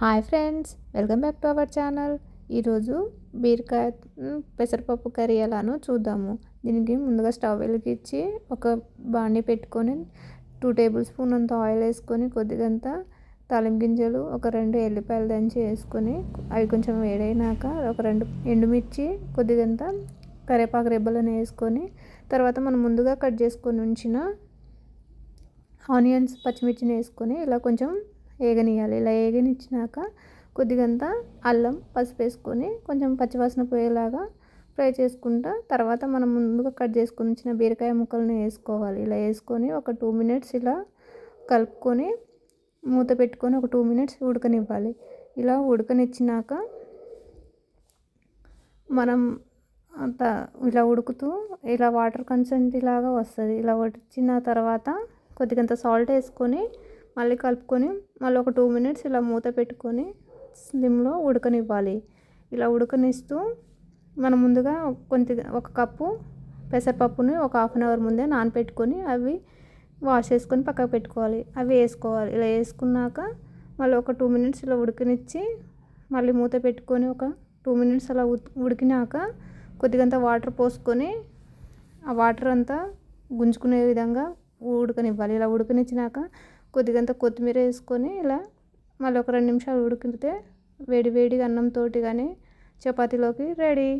Hi friends welcome back to our channel. ఈరోజు బీరకాయ పెసరపప్పు కర్రీ ఎలానో చూద్దాము. దీనికి ముందుగా స్టవ్ వెలిగించి ఒక బాణి పెట్టుకొని టూ టేబుల్ స్పూన్ అంత ఆయిల్ వేసుకొని కొద్దిగంత తాలింపు గింజలు ఒక రెండు ఎల్లిపాయలు దంచి వేసుకొని అవి కొంచెం వేడైనాక ఒక రెండు ఎండుమిర్చి కొద్దిగంత కరివేపాకు రెబ్బలను వేసుకొని తర్వాత మనం ముందుగా కట్ చేసుకొని ఉంచిన ఆనియన్స్ పచ్చిమిర్చిని వేసుకొని ఇలా కొంచెం ఏగనియాలి ఇలా ఏగనిచ్చినాక కొద్దిగంత అల్లం పసుపు వేసుకొని కొంచెం పచ్చివాసన పోయేలాగా ఫ్రై చేసుకుంటా తర్వాత మనం ముందుగా కట్ చేసుకుని ఇచ్చిన బీరకాయ ముక్కలను వేసుకోవాలి. ఇలా వేసుకొని ఒక టూ మినిట్స్ ఇలా కలుపుకొని మూత పెట్టుకొని ఒక టూ మినిట్స్ ఉడకనివ్వాలి. ఇలా ఉడకనిచ్చినాక మనం అంత ఇలా ఉడుకుతూ ఇలా వాటర్ కన్సెంట్ లాగా వస్తుంది. ఇలా వచ్చిన తర్వాత కొద్దిగంత సాల్ట్ వేసుకొని మళ్ళీ కలుపుకొని మళ్ళీ ఒక టూ మినిట్స్ ఇలా మూత పెట్టుకొని స్లిమ్లో ఉడకనివ్వాలి. ఇలా ఉడకనిస్తూ మనం ముందుగా కొంత ఒక కప్పు పెసరపప్పుని ఒక హాఫ్ అన్ అవర్ ముందే నానపెట్టుకొని అవి వాష్ చేసుకొని పక్కకు పెట్టుకోవాలి. అవి వేసుకోవాలి. ఇలా వేసుకున్నాక మళ్ళీ ఒక టూ మినిట్స్ ఇలా ఉడికినిచ్చి మళ్ళీ మూత పెట్టుకొని ఒక టూ మినిట్స్ అలా ఉడికినాక కొద్దిగంత వాటర్ పోసుకొని ఆ వాటర్ అంతా గుంజుకునే విధంగా ఉడకనివ్వాలి. ఇలా ఉడకనిచ్చినాక కొద్దిగంత కొత్తిమీర వేసుకొని ఇలా మళ్ళీ ఒక రెండు నిమిషాలు ఉడికితే వేడి వేడిగా అన్నంతో కానీ చపాతీలోకి రెడీ.